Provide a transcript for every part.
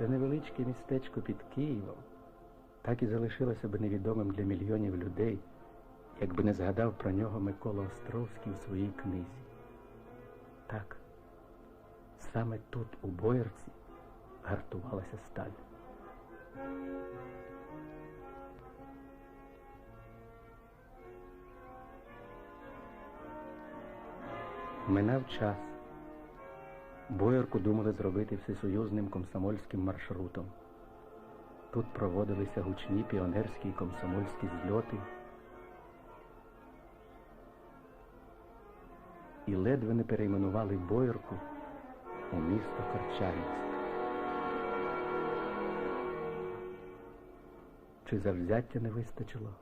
Це невеличке містечко під Києвом так і залишилося б невідомим для мільйонів людей, якби не згадав про нього Микола Островський у своїй книзі. Так, саме тут, у Боярці, гартувалася сталь. Минав час. Боярку думали зробити всесоюзним комсомольським маршрутом. Тут проводилися гучні піонерські і комсомольські зльоти. І ледве не перейменували Боярку у місто Харчанівськ. Чи завзяття не вистачило?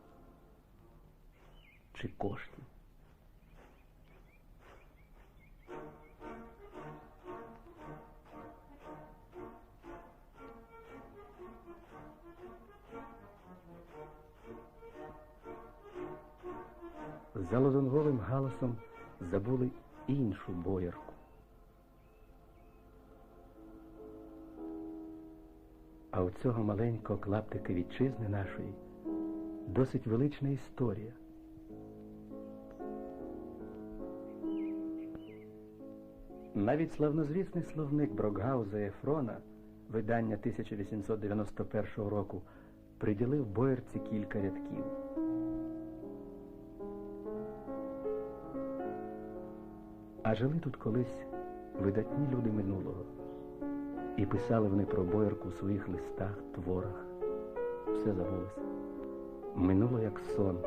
Чи коштів? За лозунговим галасом забули іншу боярку. А у цього маленького клаптика вітчизни нашої досить велична історія. Навіть славнозвісний словник Брокгауза Ефрона, видання 1891 року, приділив боярці кілька рядків. А жили тут колись видатні люди минулого. І писали вони про боярку у своїх листах, творах. Все забулося. Минуло як сон.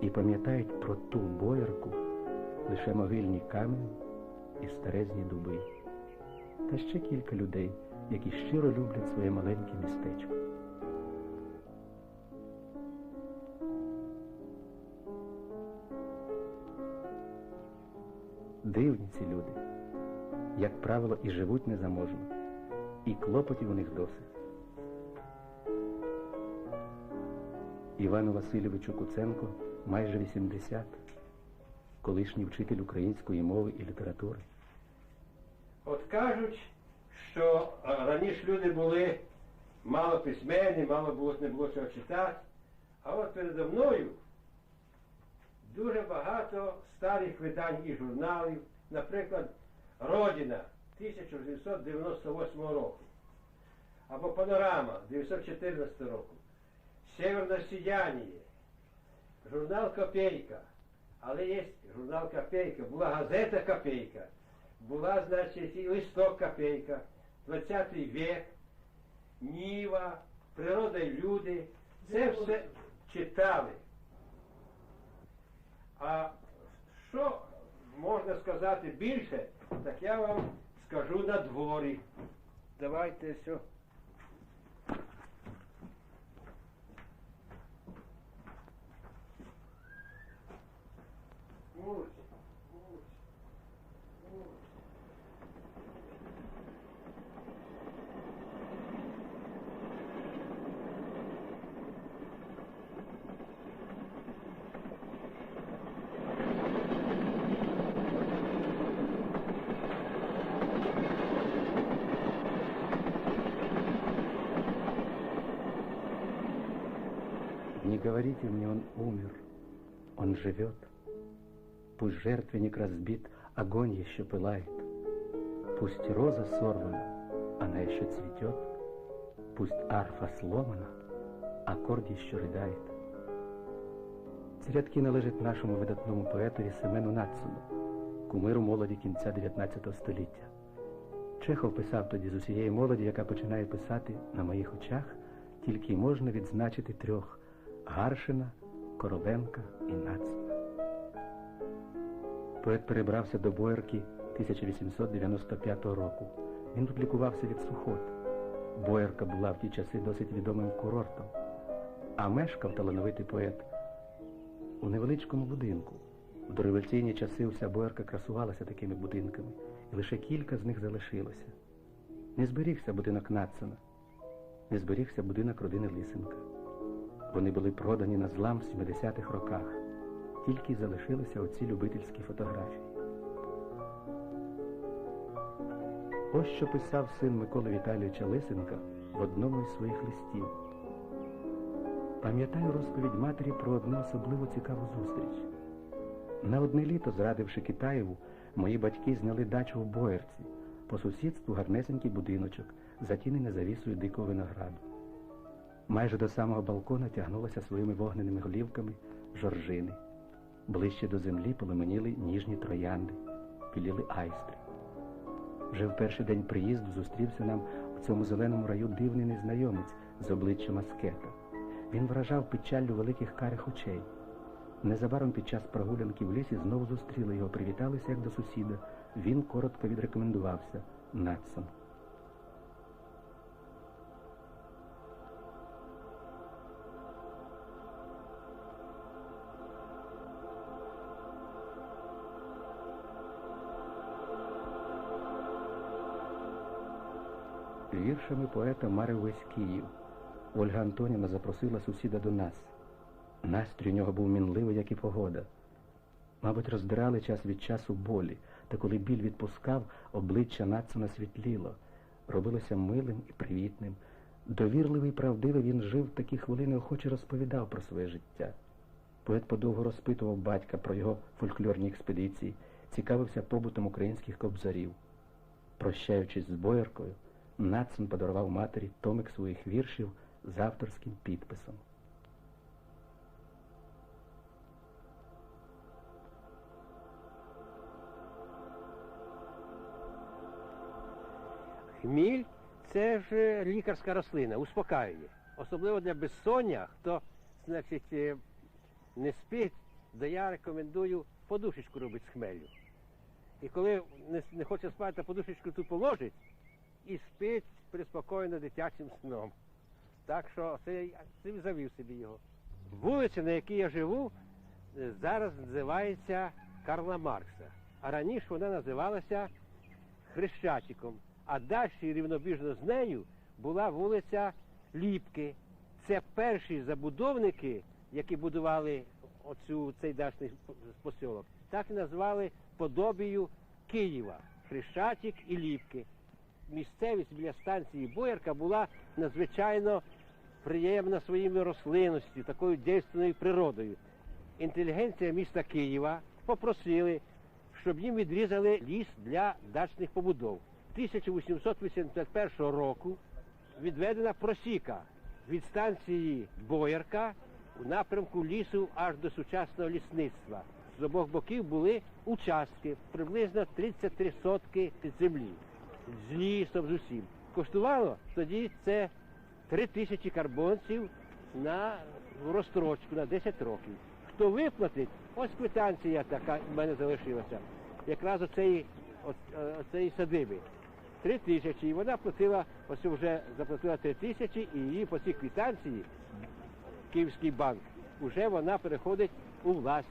І пам'ятають про ту боярку лише могильні камені і старезні дуби. Та ще кілька людей, які щиро люблять своє маленьке містечко. Дивні ці люди, як правило, і живуть незаможно, і клопотів у них досить. Івану Васильовичу Куценко майже 80, колишній вчитель української мови і літератури. От кажуть, що раніше люди були мало письменні, мало було, не було чого читати. А от передо мною дуже багато старих видань і журналів, наприклад, Родина 1998 року, або Панорама 1914 року, Северне Сіяние, журнал Копейка. Але є журнал Копейка, була газета Копейка, була, значить, і листок Копейка, 20 век, Ніва, Природа і люди. Це все читали. А що можна сказати більше, так я вам скажу на дворі. Давайте все. Мусь, говорите мне, он умер, он живет. Пусть жертвенник разбит, огонь еще пылает. Пусть роза сорвана, она еще цветет. Пусть арфа сломана, аккорд еще ридает. Ці рядки належать нашому видатному поетові Семену Нацину, кумиру молоді кінця 19 століття. Чехов писав тоді з усієї молоді, яка починає писати на моїх очах, тільки можна відзначити трьох Гаршина, Короленка і Нацина. Поет перебрався до Боярки 1895 року. Він тут лікувався від сухот. Боярка була в ті часи досить відомим курортом, а мешкав талановитий поет у невеличкому будинку. В дореволюційні часи вся Боярка красувалася такими будинками, і лише кілька з них залишилося. Не зберігся будинок Нацина, не зберігся будинок родини Лисенка. Вони були продані на злам в 70-х роках. Тільки залишилися оці любительські фотографії. Ось що писав син Миколи Віталійовича Лисенка в одному із своїх листів. Пам'ятаю розповідь матері про одну особливо цікаву зустріч. На одне літо, зрадивши Китаєву, мої батьки зняли дачу в Боярці, по сусідству гарнесенький будиночок, затінений завісою дикого винограду. Майже до самого балкона тягнулася своїми вогненими голівками жоржини. Ближче до землі полеменіли ніжні троянди, піліли айстри. Вже в перший день приїзду зустрівся нам у цьому зеленому раю дивний незнайомець з обличчям аскета. Він вражав печаллю великих карих очей. Незабаром під час прогулянки в лісі знову зустріли його, привіталися як до сусіда. Він коротко відрекомендувався Натсон. Віршами поета марив весь Київ. Ольга Антонівна запросила сусіда до нас. Настрій у нього був мінливий, як і погода. Мабуть, роздирали час від часу болі, та коли біль відпускав, обличчя Нацина світліло, робилося милим і привітним. Довірливий і правдивий він жив такі хвилини, охоче розповідав про своє життя. Поет подовго розпитував батька про його фольклорні експедиції, цікавився побутом українських кобзарів. Прощаючись з бояркою, Нацин подарував матері томик своїх віршів з авторським підписом. Хміль це ж е, лікарська рослина, успокаює. Особливо для безсоння, хто значить, е, не спить, то я рекомендую подушечку робити з хмелю. І коли не, хоче спати, то подушечку ту положить і спить приспокоєно дитячим сном. Так що це цим завів собі його. Вулиця, на якій я живу, е, зараз називається Карла Маркса. А раніше вона називалася Хрещатиком. А далі рівнобіжно з нею була вулиця Ліпки. Це перші забудовники, які будували оцю, цей дачний посілок, так і назвали подобію Києва Хрещатик і Ліпки. Місцевість біля станції Боярка була надзвичайно приємна своїми рослинністю, такою дійсною природою. Інтелігенція міста Києва попросили, щоб їм відрізали ліс для дачних побудов. 1881 року відведена просіка від станції Боярка у напрямку лісу аж до сучасного лісництва. З обох боків були участки, приблизно 33 сотки землі. З з усім. Коштувало тоді це 3 тисячі карбонців на розстрочку на 10 років. Хто виплатить, ось квитанція така в мене залишилася. Якраз оцеї, оц- е, оцеї садиби. Три тисячі, і вона платила, ось вже заплатила три тисячі, і її по цій квитанції Київський банк, вже вона переходить у власність.